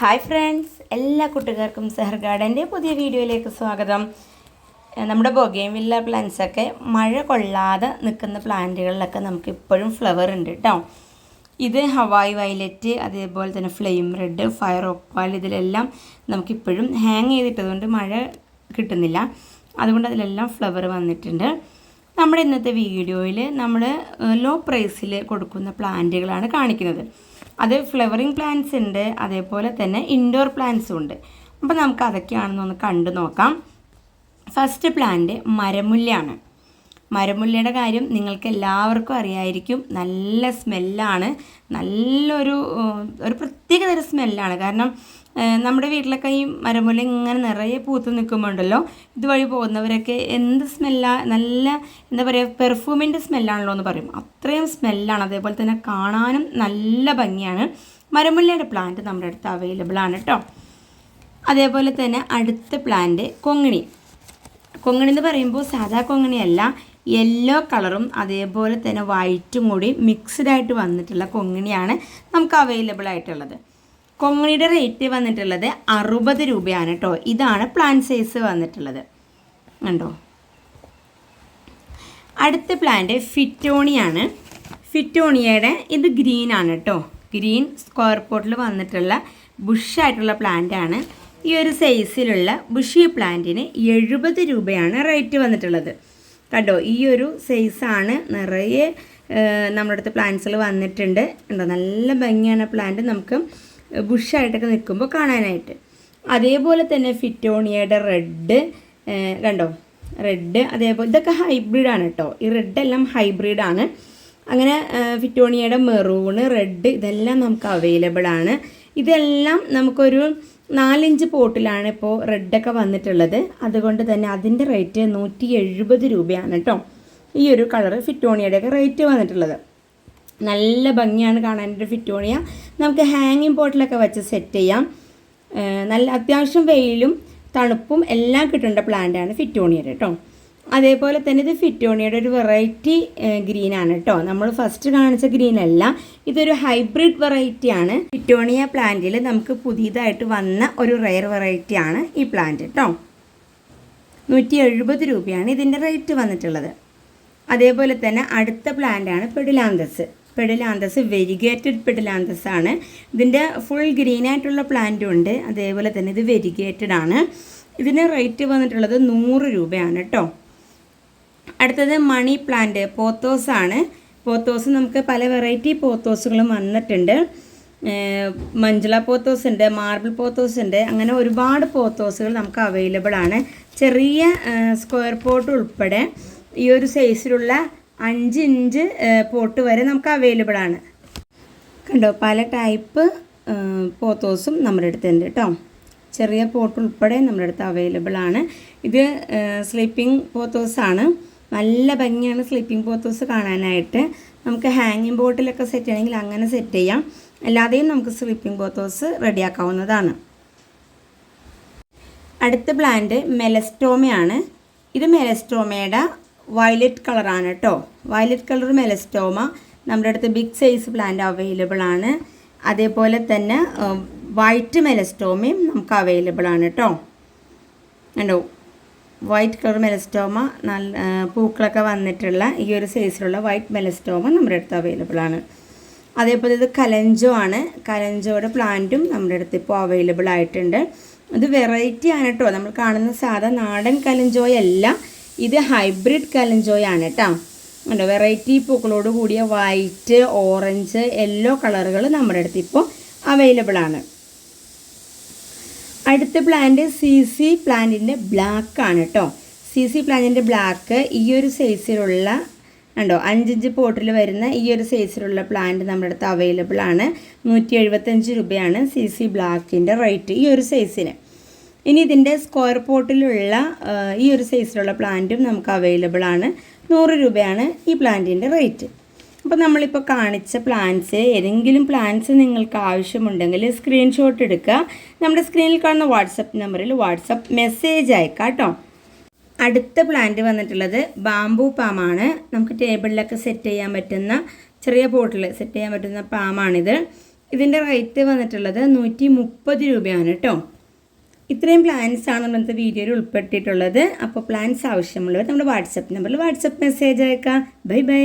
Hi friends എല്ലാ കൂട്ടുകാർക്കും സെഹർ ഗാർഡന്റെ പുതിയ വീഡിയോയിലേക്ക് സ്വാഗതം. നമ്മുടെ ബൊഗേം വില്ല പ്ലാന്റ്സൊക്കെ മഴ കൊള്ളാതെ നിൽക്കുന്ന പ്ലാന്റുകളിലൊക്കെ നമുക്ക് ഇപ്പോഴും ഫ്ലവർ ഉണ്ട് കേട്ടോ ഇത് ഹവായ് വയലറ്റ് അതേപോലെ തന്നെ ഫ്ലെയിം റെഡ് ഫയർ ഒപ്പാൽ ഇതിലെല്ലാം നമുക്കിപ്പോഴും ഹാങ് ചെയ്തിട്ടതുകൊണ്ട് മഴ കിട്ടുന്നില്ല. അതുകൊണ്ട് അതിലെല്ലാം ഫ്ലവർ വന്നിട്ടുണ്ട്. നമ്മുടെ ഇന്നത്തെ വീഡിയോയിൽ നമ്മൾ ലോ പ്രൈസിൽ കൊടുക്കുന്ന പ്ലാന്റുകളാണ് കാണിക്കുന്നത്. അത് ഫ്ലവറിങ് പ്ലാന്റ്സ് ഉണ്ട് അതേപോലെ തന്നെ ഇൻഡോർ പ്ലാന്റ്സും ഉണ്ട്. അപ്പോൾ നമുക്ക് അതൊക്കെയാണെന്നൊന്ന് കണ്ടു നോക്കാം. ഫസ്റ്റ് പ്ലാന്റ് മരമുല്ലയാണ് മരമുല്ലയുടെ കാര്യം നിങ്ങൾക്ക് എല്ലാവർക്കും അറിയായിരിക്കും. നല്ല സ്മെല്ലാണ് നല്ലൊരു ഒരു പ്രത്യേക തരം സ്മെല്ലാണ് കാരണം നമ്മുടെ വീട്ടിലൊക്കെ ഈ മരമുല്ല ഇങ്ങനെ നിറയെ പൂത്ത് നിൽക്കുമ്പോണ്ടല്ലോ ഇതുവഴി പോകുന്നവരൊക്കെ എന്ത് സ്മെല്ലാ നല്ല എന്താ പറയുക പെർഫ്യൂമിന്റെ സ്മെല്ലാണല്ലോ എന്ന് പറയും. അത്രയും സ്മെല്ലാണ്. അതേപോലെ തന്നെ കാണാനും നല്ല ഭംഗിയാണ്. മരമുല്ലയുടെ പ്ലാന്റ് നമ്മുടെ അടുത്ത് അവൈലബിൾ ആണ് കേട്ടോ അതേപോലെ തന്നെ അടുത്ത പ്ലാന്റ് കൊങ്ങിണി. കൊങ്ങിണി എന്ന് പറയുമ്പോൾ സാധാ കൊങ്ങിണിയല്ല യെല്ലോ കളറും അതേപോലെ തന്നെ വൈറ്റും കൂടി മിക്സ്ഡ് ആയിട്ട് വന്നിട്ടുള്ള കൊങ്ങിണിയാണ് നമുക്ക് അവൈലബിൾ ആയിട്ടുള്ളത്. കൊങ്ങിണിയുടെ റേറ്റ് വന്നിട്ടുള്ളത് അറുപത് രൂപയാണ് കേട്ടോ ഇതാണ് പ്ലാൻ സൈസ് വന്നിട്ടുള്ളത്. കണ്ടോ? അടുത്ത പ്ലാന്റ് ഫിറ്റോണിയാണ്. ഫിറ്റോണിയയുടെ ഇത് ഗ്രീൻ ആണ് കേട്ടോ ഗ്രീൻ സ്ക്വയർ പോട്ടിൽ വന്നിട്ടുള്ള ബുഷായിട്ടുള്ള ആണ്. ഈ ഒരു സൈസിലുള്ള ബുഷി പ്ലാന്റിന് എഴുപത് രൂപയാണ് റേറ്റ് വന്നിട്ടുള്ളത്. കണ്ടോ? ഈ ഒരു സൈസാണ് നിറയെ നമ്മുടെ അടുത്ത് പ്ലാന്റ്സുകൾ വന്നിട്ടുണ്ട്. കണ്ടോ? നല്ല ഭംഗിയാണ് പ്ലാന്റ് നമുക്ക് ബുഷായിട്ടൊക്കെ നിൽക്കുമ്പോൾ കാണാനായിട്ട്. അതേപോലെ തന്നെ ഫിറ്റോണിയയുടെ റെഡ് കണ്ടോ? റെഡ് അതേപോലെ ഇതൊക്കെ ഹൈബ്രിഡാണ് കേട്ടോ ഈ റെഡ് എല്ലാം ഹൈബ്രിഡാണ് അങ്ങനെ ഫിറ്റോണിയയുടെ മെറൂണ് റെഡ് ഇതെല്ലാം നമുക്ക് അവൈലബിൾ ആണ്. ഇതെല്ലാം നമുക്കൊരു നാലിഞ്ച് പോട്ടിലാണ് ഇപ്പോൾ റെഡൊക്കെ വന്നിട്ടുള്ളത്. അതുകൊണ്ട് തന്നെ അതിന്റെ റേറ്റ് നൂറ്റി എഴുപത് രൂപയാണ് കേട്ടോ ഈ ഒരു കളറ് ഫിറ്റോണിയയുടെയൊക്കെ റേറ്റ് വന്നിട്ടുള്ളത്. നല്ല ഭംഗിയാണ് കാണാൻ കാണാനായിട്ട് ഫിറ്റോണിയ. നമുക്ക് ഹാങ്ങിങ് പോട്ടിലൊക്കെ വെച്ച് സെറ്റ് ചെയ്യാം. നല്ല അത്യാവശ്യം വെയിലും തണുപ്പും എല്ലാം കിട്ടേണ്ട പ്ലാന്റാണ് ഫിറ്റോണിയയുടെ കേട്ടോ. അതേപോലെ തന്നെ ഇത് ഫിറ്റോണിയുടെ ഒരു വെറൈറ്റി ഗ്രീനാണ് കേട്ടോ. നമ്മൾ ഫസ്റ്റ് കാണിച്ച ഗ്രീൻ അല്ല ഇതൊരു ഹൈബ്രിഡ് വെറൈറ്റിയാണ് ഫിറ്റോണിയ പ്ലാന്റിൽ നമുക്ക് പുതിയതായിട്ട് വന്ന ഒരു റെയർ വെറൈറ്റിയാണ് ഈ പ്ലാന്റ് കേട്ടോ നൂറ്റി എഴുപത് രൂപയാണ് ഇതിന്റെ റേറ്റ് വന്നിട്ടുള്ളത്. അതേപോലെ തന്നെ അടുത്ത പ്ലാന്റാണ് പെഡിലാന്തസ് പെഡിലാന്തസ് വെരിഗേറ്റഡ് പെഡലാന്തസ് ആണ് ഇതിന്റെ ഫുൾ ഗ്രീൻ ആയിട്ടുള്ള പ്ലാന്റും ഉണ്ട്. അതേപോലെ തന്നെ ഇത് വെരിഗേറ്റഡ് ആണ്. ഇതിന് റേറ്റ് വന്നിട്ടുള്ളത് നൂറ് രൂപയാണ് കേട്ടോ അടുത്തത് മണി പ്ലാന്റ് പോത്തോസ് ആണ്. പോത്തോസ് നമുക്ക് പല വെറൈറ്റി പോത്തോസുകളും വന്നിട്ടുണ്ട്. മഞ്ചള പോത്തോസ് ഉണ്ട് മാർബിൾ പോത്തോസ് ഉണ്ട്. അങ്ങനെ ഒരുപാട് പോത്തോസുകൾ നമുക്ക് അവൈലബിൾ ആണ്. ചെറിയ സ്ക്വയർ പോട്ട് ഉൾപ്പെടെ ഈ ഒരു സൈസിലുള്ള അഞ്ച് ഇഞ്ച് പോട്ട് വരെ നമുക്ക് അവൈലബിൾ ആണ്. കണ്ടോ പല ടൈപ്പ് പോത്തോസും നമ്മുടെ അടുത്തുണ്ട് കേട്ടോ ചെറിയ പോട്ട് ഉൾപ്പെടെ നമ്മുടെ അടുത്ത് അവൈലബിൾ ആണ്. ഇത് സ്ലീപ്പിംഗ് പോത്തോസ് ആണ്. നല്ല ഭംഗിയാണ് സ്ലീപ്പിംഗ് പോത്തോസ് കാണാനായിട്ട്. നമുക്ക് ഹാങ്ങിങ് ബോട്ടിലൊക്കെ സെറ്റ് ചെയ്യണമെങ്കിൽ അങ്ങനെ സെറ്റ് ചെയ്യാം. അല്ലാതെയും നമുക്ക് സ്ലീപ്പിംഗ് പോത്തോസ് റെഡിയാക്കാവുന്നതാണ്. അടുത്ത പ്ലാന്റ് മെലസ്റ്റോമയാണ് ഇത് മെലസ്റ്റോമയുടെ വയലറ്റ് കളറാണ് കേട്ടോ വയലറ്റ് കളർ മെലസ്റ്റോമ നമ്മുടെ അടുത്ത് ബിഗ് സൈസ് പ്ലാന്റ് അവൈലബിൾ ആണ്. അതേപോലെ തന്നെ വൈറ്റ് മെലസ്റ്റോമയും നമുക്ക് അവൈലബിൾ ആണ് കേട്ടോ കണ്ടോ? വൈറ്റ് കളർ മെലസ്റ്റോമ നല്ല പൂക്കളൊക്കെ വന്നിട്ടുള്ള ഈ ഒരു സൈസിലുള്ള വൈറ്റ് മെലസ്റ്റോമ നമ്മുടെ അടുത്ത് അവൈലബിൾ ആണ്. അതേപോലെ ഇത് കലഞ്ചോ ആണ്. കലഞ്ചോയുടെ പ്ലാന്റും നമ്മുടെ അടുത്ത് ഇപ്പോൾ അവൈലബിൾ ആയിട്ടുണ്ട്. ഇത് വെറൈറ്റി ആണ് കേട്ടോ നമ്മൾ കാണുന്ന സാധാ നാടൻ കലഞ്ചോയല്ല. ഇത് ഹൈബ്രിഡ് കലഞ്ചോയാണ് കേട്ടോ ഉണ്ടോ വെറൈറ്റി പൂക്കളോട് കൂടിയ വൈറ്റ് ഓറഞ്ച് യെല്ലോ കളറുകൾ നമ്മുടെ അടുത്ത് ഇപ്പോൾ അവൈലബിൾ ആണ്. അടുത്ത പ്ലാന്റ് സി സി പ്ലാന്റിന്റെ ബ്ലാക്ക് ആണ് കേട്ടോ സി സി പ്ലാന്റിന്റെ ബ്ലാക്ക് ഈ ഒരു സൈസിലുള്ള ഉണ്ടോ അഞ്ചിഞ്ച് പോട്ടിൽ വരുന്ന ഈ ഒരു സൈസിലുള്ള പ്ലാന്റ് നമ്മുടെ അടുത്ത് അവൈലബിൾ ആണ്. നൂറ്റി എഴുപത്തഞ്ച് രൂപയാണ് സി സി ബ്ലാക്കിന്റെ റേറ്റ് ഈ ഒരു സൈസിന് ഇനി ഇതിന്റെ സ്ക്വയർ പോട്ടിലുള്ള ഈ ഒരു സൈസിലുള്ള പ്ലാന്റും നമുക്ക് അവൈലബിൾ ആണ്. നൂറ് രൂപയാണ് ഈ പ്ലാന്റിന്റെ റേറ്റ് അപ്പോൾ നമ്മളിപ്പോൾ കാണിച്ച പ്ലാന്റ്സ് ഏതെങ്കിലും പ്ലാന്റ്സ് നിങ്ങൾക്ക് ആവശ്യമുണ്ടെങ്കിൽ സ്ക്രീൻഷോട്ട് എടുക്കുക. നമ്മുടെ സ്ക്രീനിൽ കാണുന്ന വാട്സപ്പ് നമ്പറിൽ വാട്സപ്പ് മെസ്സേജ് അയക്കാം കേട്ടോ അടുത്ത പ്ലാന്റ് വന്നിട്ടുള്ളത് ബാംബു പാമാണ് നമുക്ക് ടേബിളിലൊക്കെ സെറ്റ് ചെയ്യാൻ പറ്റുന്ന ചെറിയ പോട്ടിൽ സെറ്റ് ചെയ്യാൻ പറ്റുന്ന പാമാണിത് ഇതിന്റെ റേറ്റ് വന്നിട്ടുള്ളത് നൂറ്റി മുപ്പത് രൂപയാണ് കേട്ടോ ഇത്രയും പ്ലാൻസ് ആണ് നമ്മൾ വീഡിയോയിൽ ഉൾപ്പെട്ടിട്ടുള്ളത്. അപ്പോൾ പ്ലാൻസ് ആവശ്യമുള്ളവർ നമ്മുടെ വാട്സപ്പ് നമ്പറിൽ വാട്സപ്പ് മെസ്സേജ് അയക്കാം. Bye bye